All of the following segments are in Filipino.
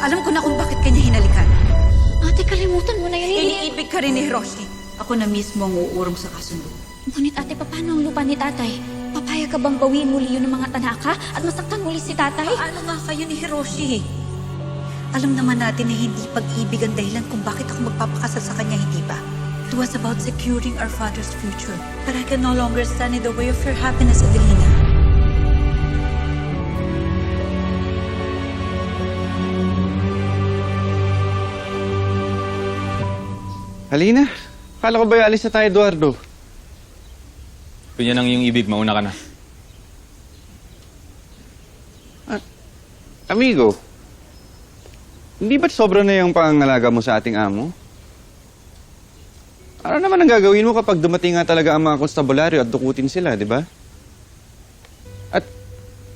Alam ko na kung bakit kanya hinalikan. Ate, kalimutan mo na yun. Iniibig ka rin ni Hiroshi. Ako na mismo ang uurong sa kasundo. Ngunit ate, paano ang lupa ni tatay? Papayag ka bang bawiin muli yun ng mga tanaka at masaktan muli si tatay? Ano nga kayo ni Hiroshi? Alam naman natin na hindi pag-ibig ang dahilan kung bakit ako magpapakasal sa kanya, hindi ba? It was about securing our father's future. But I can no longer stand in the way of your happiness, Adelina. Halina, kala ko ba alis na tayo, Eduardo? Kung yan ang iyong ibig, mauna ka na. Amigo, hindi ba't sobra na yung pangangalaga mo sa ating amo? Ano naman ang gagawin mo kapag dumating nga talaga ang mga konstabularyo at dukutin sila, di ba? At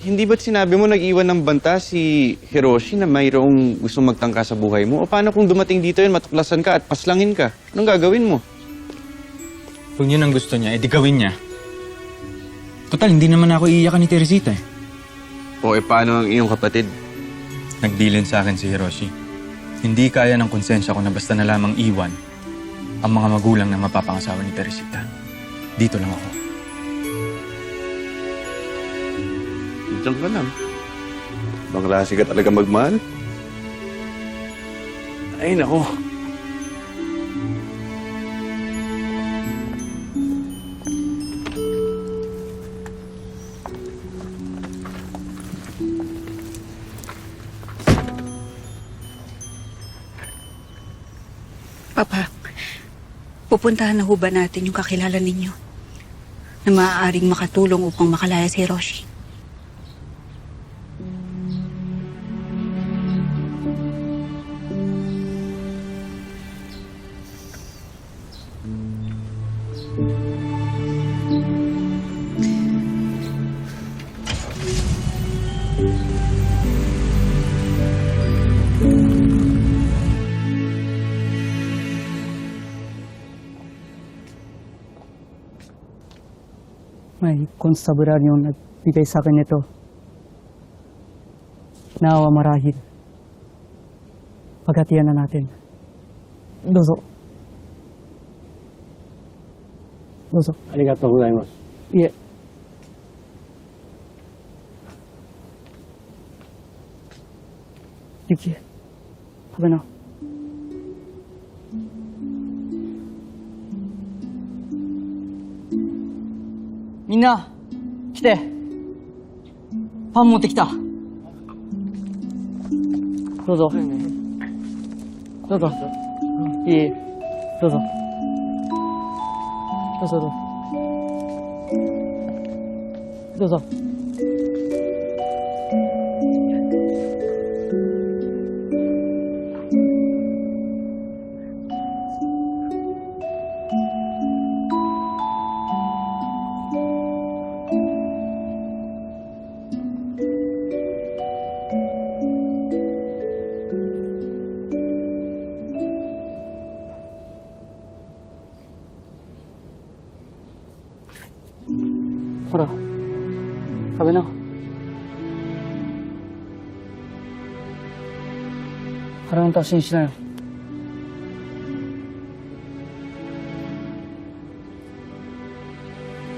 hindi ba't sinabi mo nag-iwan ng banta si Hiroshi na mayroong gusto magtangka sa buhay mo? O paano kung dumating dito yun, matuklasan ka at paslangin ka? Anong gagawin mo? Kung yun ang gusto niya, edi gawin niya. Total, hindi naman ako iiyakan ni Teresita eh. O e paano ang iyong kapatid? Nagdilin sa akin si Hiroshi. Hindi kaya ng konsensya ko na basta na lamang iwan ang mga magulang na mapapangasawa ni Teresita. Dito lang ako. Diyan ka lang. Bang klase ka talaga magmahal? Ay, nako. Papa, pupuntahan na ho ba natin yung kakilala ninyo na maaaring makatulong upang makalaya si Hiroshi? May konstabularyong nagbigay sa akin nito. Naawa marahil. Paghatian na natin. Dozo. Dozo. ありがとうございます。いえ。ゆき、食べな。みんな、来て。パン持ってきた。どうぞ。どうぞ。いい。どうぞ。どうぞどう ほら、食べな。腹の足しにしなよ。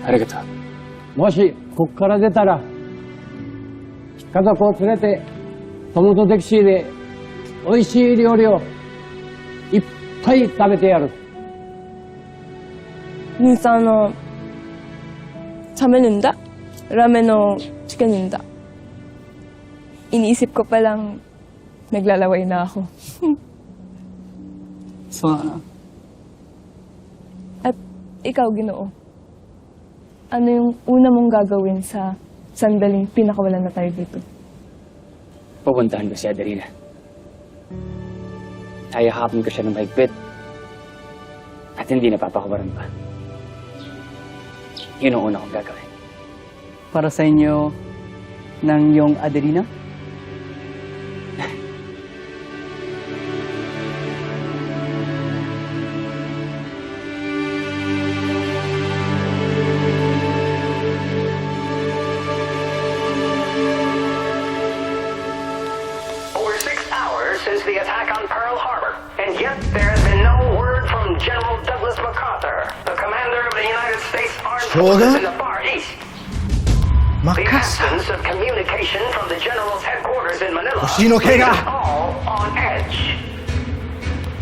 ありがとう。もし、ここから出たら、家族を連れて、友とデキシーで、美味しい料理を、いっぱい食べてやる。Minsan, ano, ramenunda? Ramen o chicken nunda. Iniisip ko palang naglalaway na ako. So, ano? At ikaw, Ginoo, ano yung una mong gagawin sa sandaling pinakawalan na tayo dito? Pupuntahan ko si Adelina. Hayahapin ko siya ng mahigpit. At hindi napapakawaran pa. Yun ang una kong gagawin. Para sa inyo, ng yung Adelina? Shoga? in the Far East. The Makasa. absence of communication from the general's headquarters in Manila Hoshino Kega. is all on edge.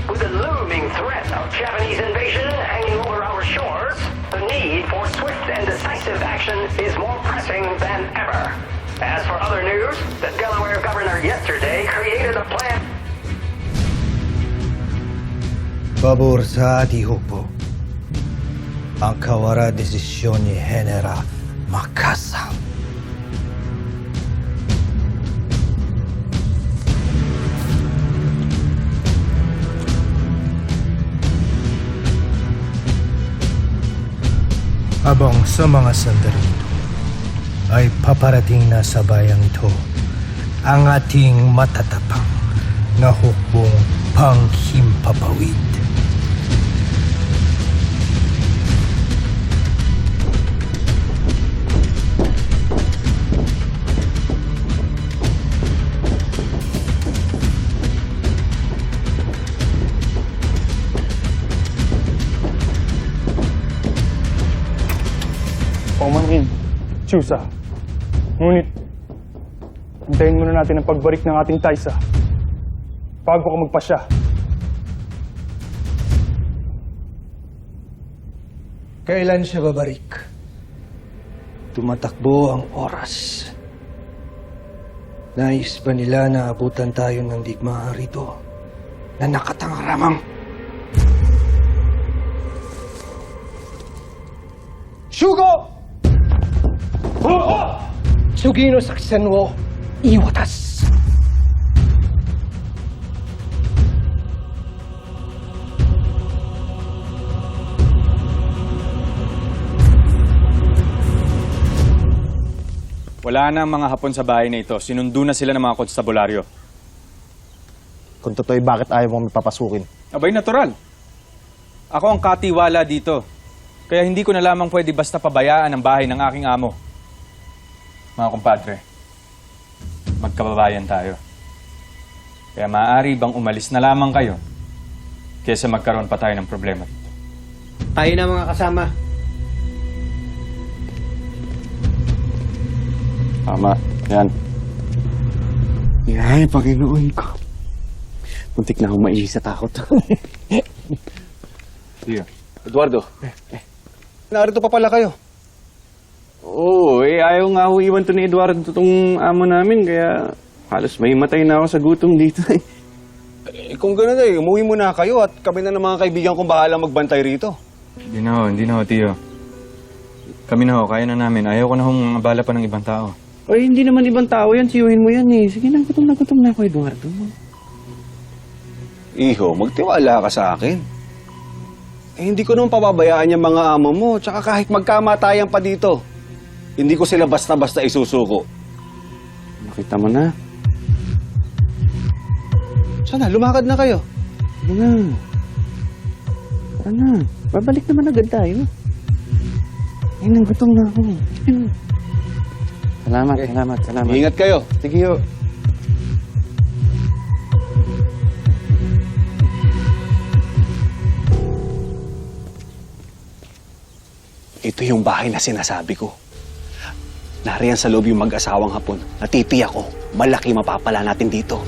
With the looming threat of Japanese invasion hanging over our shores, the need for swift and decisive action is more pressing than ever. As for other news, the Delaware governor yesterday created a plan Pabor sa hukbo. Ang kawara desisyon ni General Makasa. Habang sa mga sandali ito ay paparating na sa bayang ito ang ating matatapang na hukbong panghimpapawid. Paumanhin, Chusa. Ngunit, hintayin muna natin ang pagbalik ng ating Taisa bago ka magpasya. Kailan siya babalik? Tumatakbo ang oras. Nais ba nila na abutan tayo ng digmaan rito na nakatangaramang? Shugo! Sugino saksan wo iwatas. Wala na ang mga hapon sa bahay na ito. Sinundo na sila ng mga konstabularyo. Kung totoo, bakit ayaw mo papasukin? Abay, natural. Ako ang katiwala dito. Kaya hindi ko na lamang pwede basta pabayaan ang bahay ng aking amo. Mga kumpadre, magkababayan tayo. Kaya maaari bang umalis na lamang kayo kaysa magkaroon pa tayo ng problema dito. Tayo na mga kasama. Tama. Yan. Ay, Panginoon ko. Muntik na akong maisi sa takot. Sige. Eduardo. Narito pa pala kayo. Oo, eh ayaw nga ho iwan to ni Eduardo itong amo namin, kaya halos may matay na ako sa gutom dito eh. Eh, kung gano'n eh, umuwi muna kayo at kami na ng mga kaibigan kong bahala magbantay rito. Hindi na ho, hindi na ho, Tiyo. Kami na ho, kaya na namin. Ayaw ko na hong abala pa ng ibang tao. Oy, hindi naman ibang tao yan, siyuhin mo yan eh. Sige na, gutom na gutom na ako, Eduardo. Iho, magtiwala ka sa akin. Eh, hindi ko naman pababayaan yung mga amo mo. Tsaka kahit magkamatayan pa dito, hindi ko sila basta-basta isusuko. Nakita mo na. Sana, lumakad na kayo. Sige na. Tara na. Babalik naman agad tayo. Ay, nang gutom na ako. Sige na. Salamat, salamat, salamat. Ingat kayo. Sige ho. Ito yung bahay na sinasabi ko. Nariyan sa loob yung mag-asawang hapon. Natitiyak ko, malaki mapapala natin dito.